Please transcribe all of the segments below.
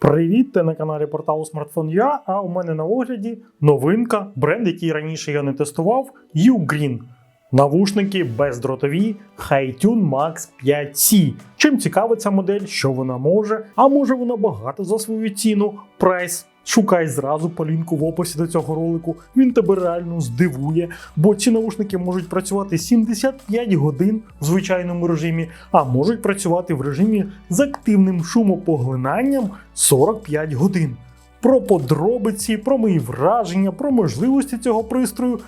Привіт, ти на каналі порталу Smartphone.ua, а у мене на огляді новинка, бренд, який раніше я не тестував, Ugreen. Навушники бездротові HiTune Max 5C. Чим цікава ця модель, що вона може, а може вона багато за свою ціну. Прайс. Шукай зразу по лінку в описі до цього ролику. Він тебе реально здивує, бо ці навушники можуть працювати 75 годин в звичайному режимі, а можуть працювати в режимі з активним шумопоглинанням 45 годин. Про подробиці, про мої враження, про можливості цього пристрою.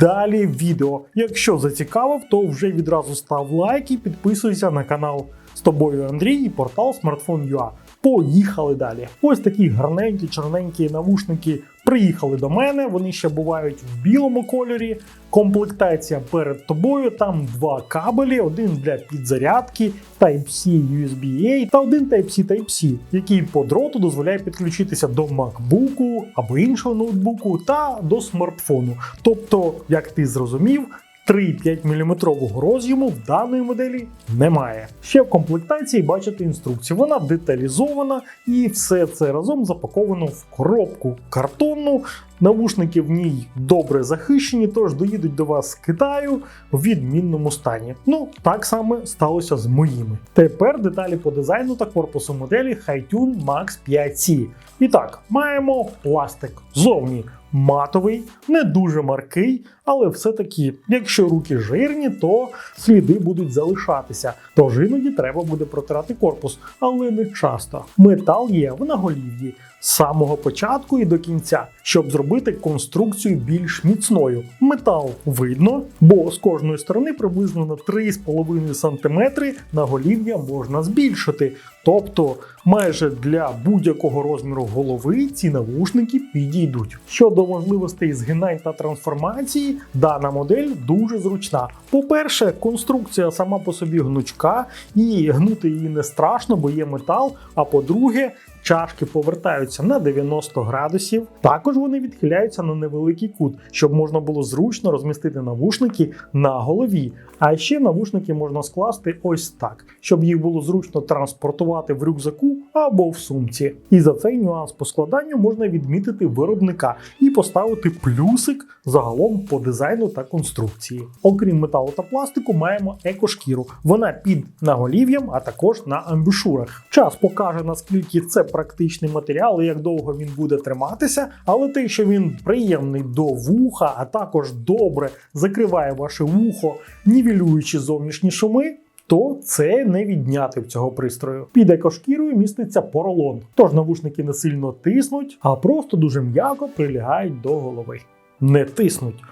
Далі відео. Якщо зацікавив, то вже відразу став лайк і підписуйся на канал. З тобою Андрій і портал Smartphone.ua. Поїхали далі. Ось такі гарненькі, чорненькі навушники приїхали до мене. Вони ще бувають в білому кольорі. Комплектація перед тобою. Там два кабелі: один для підзарядки, Type-C USB-A та один Type-C Type-C, який по дроту дозволяє підключитися до MacBook або іншого ноутбуку та до смартфону. Тобто, як ти зрозумів, 3,5 мм роз'єму в даної моделі немає. Ще в комплектації бачите інструкцію. Вона деталізована і все це разом запаковано в коробку картонну. Навушники в ній добре захищені, тож доїдуть до вас з Китаю в відмінному стані. Ну, так само сталося з моїми. Тепер деталі по дизайну та корпусу моделі HiTune Max 5C. І так, маємо пластик зовні матовий, не дуже маркий, але все-таки, якщо руки жирні, то сліди будуть залишатися. Тож іноді треба буде протирати корпус, але не часто. Метал є в наголів'ї з самого початку і до кінця, щоб зробити конструкцію більш міцною. Метал видно, бо з кожної сторони приблизно на 3,5 см наголів'я можна збільшити. Тобто майже для будь-якого розміру голови ці навушники підійдуть. Щодо можливостей згинань та трансформації, дана модель дуже зручна. По-перше, конструкція сама по собі гнучка, і гнути її не страшно, бо є метал. А по-друге, чашки повертаються на 90 градусів. Також вони відхиляються на невеликий кут, щоб можна було зручно розмістити навушники на голові. А ще навушники можна скласти ось так, щоб їх було зручно транспортувати в рюкзаку або в сумці. І за цей нюанс по складанню можна відмітити виробника і поставити плюсик загалом по дизайну та конструкції. Окрім металу та пластику, маємо екошкіру. Вона під наголів'ям, а також на амбушурах. Час покаже наскільки це практичний матеріал і як довго він буде триматися, але те, що він приємний до вуха, а також добре закриває ваше вухо, нівелюючи зовнішні шуми. То це не відняти в цього пристрою. Під екошкірою міститься поролон, тож навушники не сильно тиснуть, а просто дуже м'яко прилягають до голови. Не тиснуть.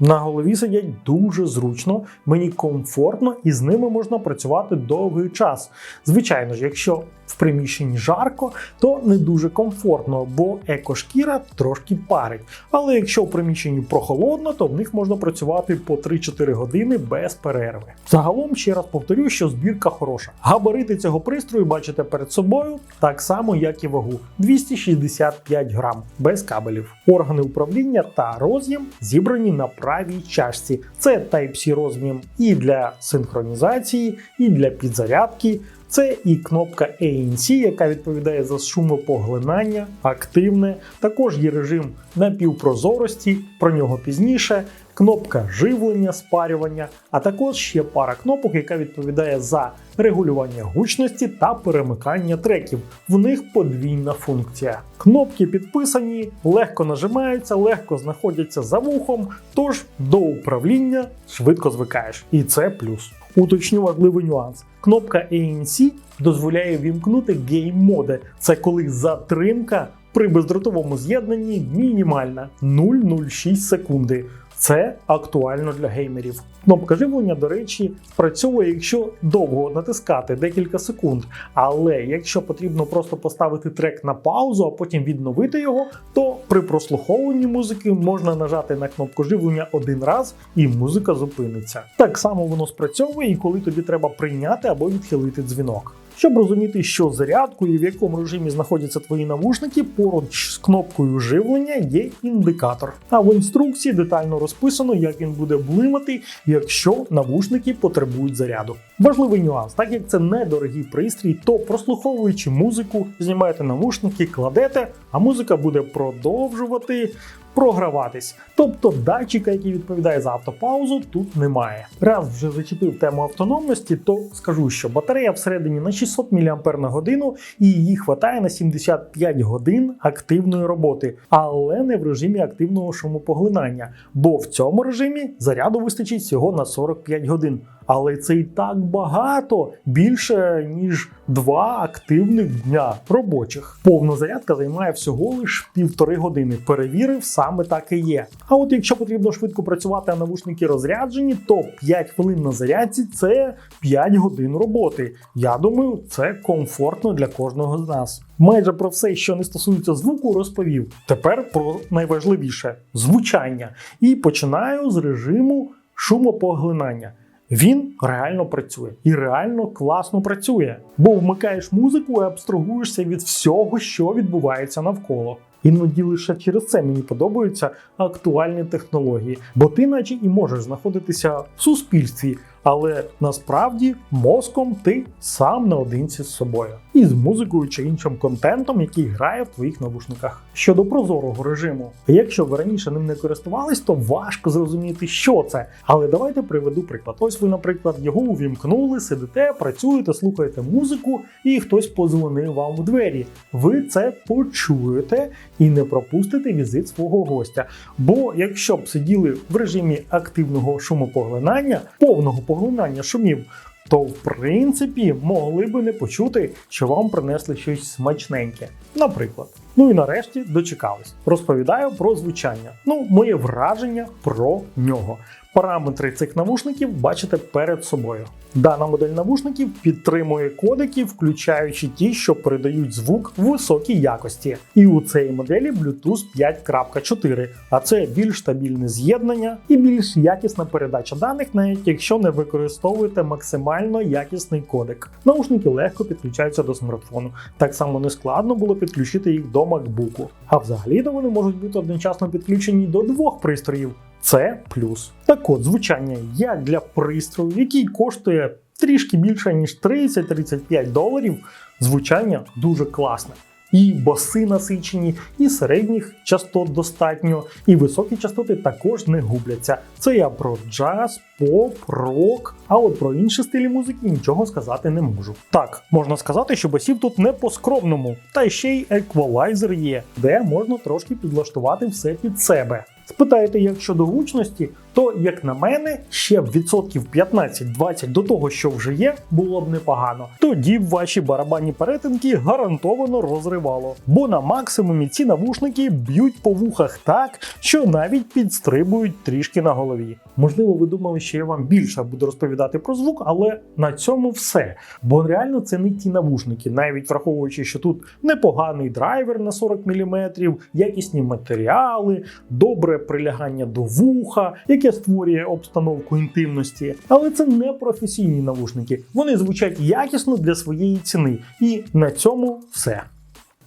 На голові сидять дуже зручно, мені комфортно і з ними можна працювати довгий час. Звичайно ж, якщо в приміщенні жарко, то не дуже комфортно, бо екошкіра трошки парить. Але якщо в приміщенні прохолодно, то в них можна працювати по 3-4 години без перерви. Загалом ще раз повторю, що збірка хороша. Габарити цього пристрою бачите перед собою, так само як і вагу 265 грам без кабелів. Органи управління та роз'єм зібрані на правій чашці. Це Type-C роз'єм і для синхронізації, і для підзарядки. Це і кнопка ANC, яка відповідає за шумопоглинання, активне. Також є режим напівпрозорості, про нього пізніше. Кнопка живлення, спарювання, а також ще пара кнопок, яка відповідає за регулювання гучності та перемикання треків. В них подвійна функція. Кнопки підписані, легко нажимаються, легко знаходяться за вухом, тож до управління швидко звикаєш. І це плюс. Уточню важливий нюанс. Кнопка ANC дозволяє вімкнути гейм-моди. Це коли затримка при бездротовому з'єднанні мінімальна 0,06 секунди. Це актуально для геймерів. Кнопка живлення, до речі, спрацьовує, якщо довго натискати декілька секунд. Але якщо потрібно просто поставити трек на паузу, а потім відновити його, то при прослуховуванні музики можна нажати на кнопку живлення один раз, і музика зупиниться. Так само воно спрацьовує і коли тобі треба прийняти або відхилити дзвінок. Щоб розуміти, що з зарядкою і в якому режимі знаходяться твої навушники, поруч з кнопкою живлення є індикатор. А в інструкції детально розписано, як він буде блимати, якщо навушники потребують заряду. Важливий нюанс, так як це недорогий пристрій, то прослуховуючи музику, знімаєте навушники, кладете, а музика буде продовжувати програватись. Тобто датчика, який відповідає за автопаузу, тут немає. Раз вже зачепив тему автономності, то скажу, що батарея всередині на 600 мАч і її хватає на 75 годин активної роботи, але не в режимі активного шумопоглинання, бо в цьому режимі заряду вистачить всього на 45 годин. Але це і так багато більше ніж два активних дня робочих. Повна зарядка займає всього лиш півтори години. Перевірив, саме так і є. А от якщо потрібно швидко працювати, а навушники розряджені, то 5 хвилин на зарядці це 5 годин роботи. Я думаю, це комфортно для кожного з нас. Майже про все, що не стосується звуку, розповів. Тепер про найважливіше звучання. І починаю з режиму шумопоглинання. Він реально працює і реально класно працює, бо вмикаєш музику і абстрагуєшся від всього, що відбувається навколо. Іноді лише через це мені подобаються актуальні технології, бо ти, наче і можеш знаходитися в суспільстві, але насправді мозком ти сам наодинці з собою і з музикою чи іншим контентом, який грає в твоїх навушниках. Щодо прозорого режиму, якщо ви раніше ним не користувались, то важко зрозуміти, що це. Але давайте приведу приклад. Ось ви, наприклад, його увімкнули, сидите, працюєте, слухаєте музику, і хтось позвонив вам у двері. Ви це почуєте і не пропустите візит свого гостя. Бо якщо б сиділи в режимі активного шумопоглинання, повного поглинання шумів, то в принципі могли би не почути, що вам принесли щось смачненьке. Наприклад. Ну і нарешті дочекались. Розповідаю про звучання. Ну, моє враження про нього. Параметри цих навушників бачите перед собою. Дана модель навушників підтримує кодеки, включаючи ті, що передають звук в високій якості. І у цій моделі Bluetooth 5.4, а це більш стабільне з'єднання і більш якісна передача даних, навіть якщо не використовуєте максимально якісний кодек. Наушники легко підключаються до смартфону. Так само не складно було підключити їх до MacBook. А взагалі то вони можуть бути одночасно підключені до двох пристроїв. Це плюс. Так от, звучання як для пристрою, який коштує трішки більше ніж 30-35 доларів. Звучання дуже класне. І баси насичені, і середніх частот достатньо, і високі частоти також не губляться. Це я про джаз, поп, рок. А от про інші стилі музики нічого сказати не можу. Так, можна сказати, що басів тут не по-скромному, та ще й еквалайзер є, де можна трошки підлаштувати все під себе. Спитаєте, як щодо гучності, то, як на мене, ще б відсотків 15-20 до того, що вже є, було б непогано. Тоді б ваші барабанні перетинки гарантовано розривало. Бо на максимумі ці навушники б'ють по вухах так, що навіть підстрибують трішки на голові. Можливо, ви думали, що я вам більше буду розповідати про звук, але на цьому все. Бо реально це не ті навушники, навіть враховуючи, що тут непоганий драйвер на 40 мм, якісні матеріали, добре прилягання до вуха, яке створює обстановку інтимності. Але це не професійні навушники. Вони звучать якісно для своєї ціни. І на цьому все.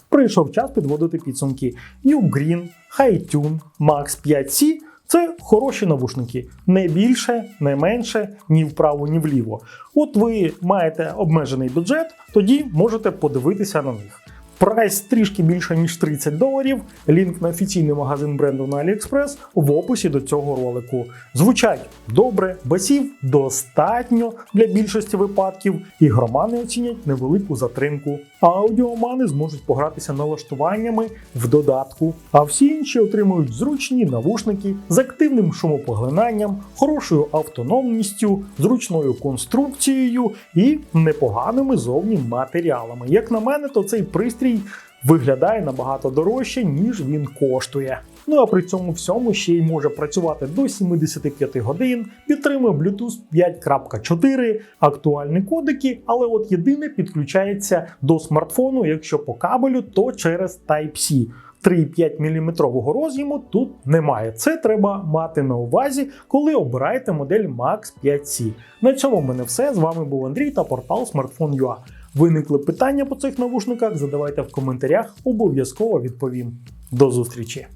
Прийшов час підводити підсумки. Ugreen, Hi-Tune, Max 5C це хороші навушники, не більше, не менше, ні вправо, ні вліво. От ви маєте обмежений бюджет, тоді можете подивитися на них. Прайс трішки більше ніж 30 доларів. Лінк на офіційний магазин бренду на AliExpress в описі до цього ролику. Звучать добре, басів достатньо для більшості випадків, і громани оцінять невелику затримку. А аудіомани зможуть погратися налаштуваннями в додатку. А всі інші отримують зручні навушники з активним шумопоглинанням, хорошою автономністю, зручною конструкцією і непоганими зовні матеріалами. Як на мене, то цей пристрій виглядає набагато дорожче, ніж він коштує. Ну а при цьому всьому ще й може працювати до 75 годин, підтримує Bluetooth 5.4, актуальні кодики, але от єдине підключається до смартфону, якщо по кабелю, то через Type-C. 3,5 мм роз'єму тут немає. Це треба мати на увазі, коли обираєте модель Max 5C. На цьому в мене все. З вами був Андрій та портал Smartphone.ua. Виникли питання по цих навушниках? Задавайте в коментарях, обов'язково відповім. До зустрічі!